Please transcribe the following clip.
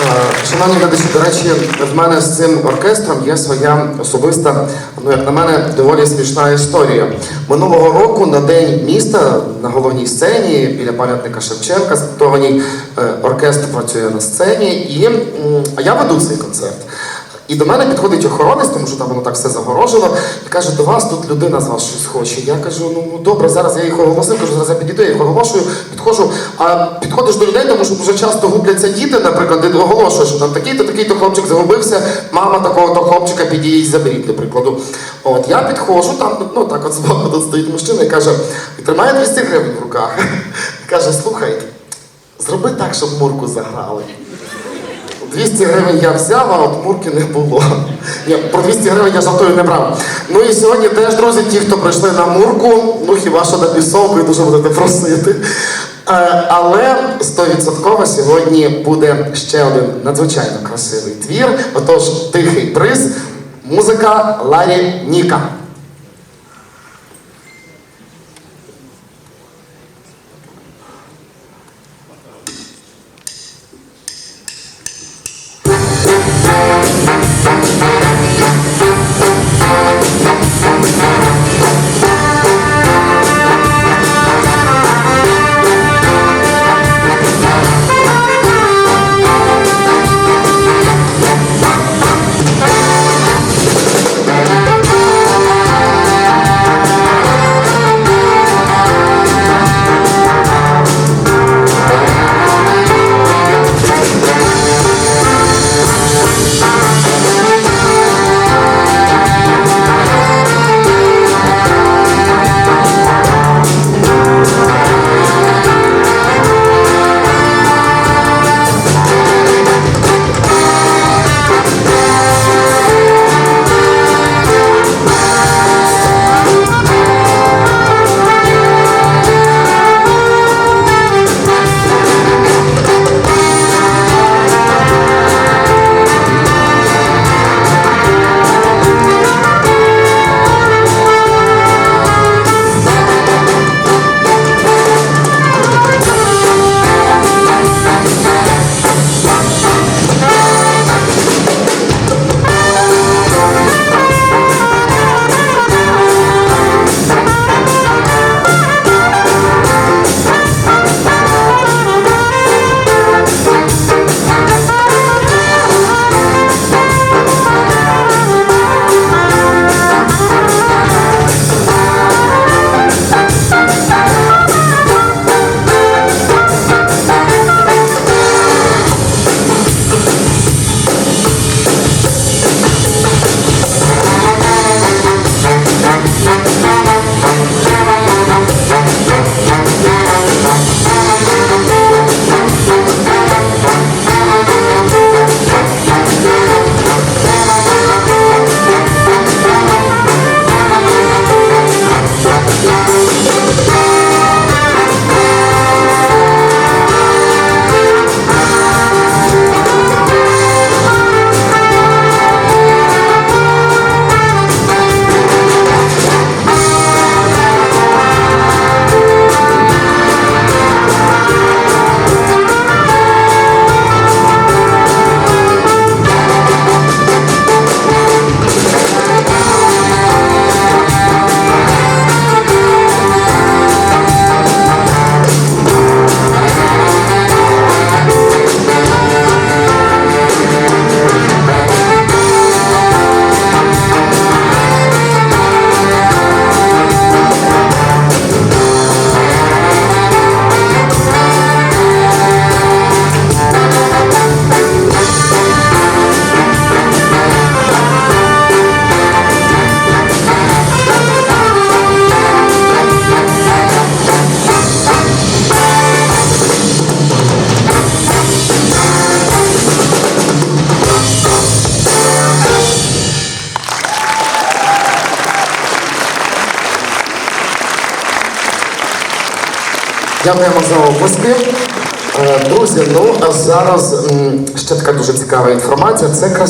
Е, Шановні глядачі, до речі, в мене з цим оркестром є своя особиста, ну як на мене, доволі смішна історія. Минулого року на день міста на головній сцені біля пам'ятника Шевченка з е, оркестр працює на сцені, і а я веду цей концерт. І до мене підходить охоронець, тому що там воно так все загорожено, і каже, до вас тут людина з вас щось хоче. Я кажу, ну добре, зараз я їх оголосив, кажу, зараз я підійду, я їх оголошую, підходжу. А підходиш до людей, тому що дуже часто губляться діти, наприклад, ти оголошуєш, що там такий-то, такий-то хлопчик загубився, мама такого-то хлопчика підійдіть, заберіть, для прикладу. От я підходжу, там ну так от збоку стоїть мужчина і каже, тримає 200 гривень в руках. Каже, слухай, зроби так, щоб мурку заграли. 200 гривень я взяв, а от мурки не було. Ні, про 200 гривень я жартую не брав. Ну і сьогодні теж, друзі, ті, хто прийшли на мурку, ну хіба що на пісовку і дуже будете просити. Е, Але 100% сьогодні буде ще один надзвичайно красивий твір. Отож, тихий приз, музика Ларі Ніка. Дякуємо за описки. Е, Друзі, ну а зараз ще така дуже цікава інформація. Це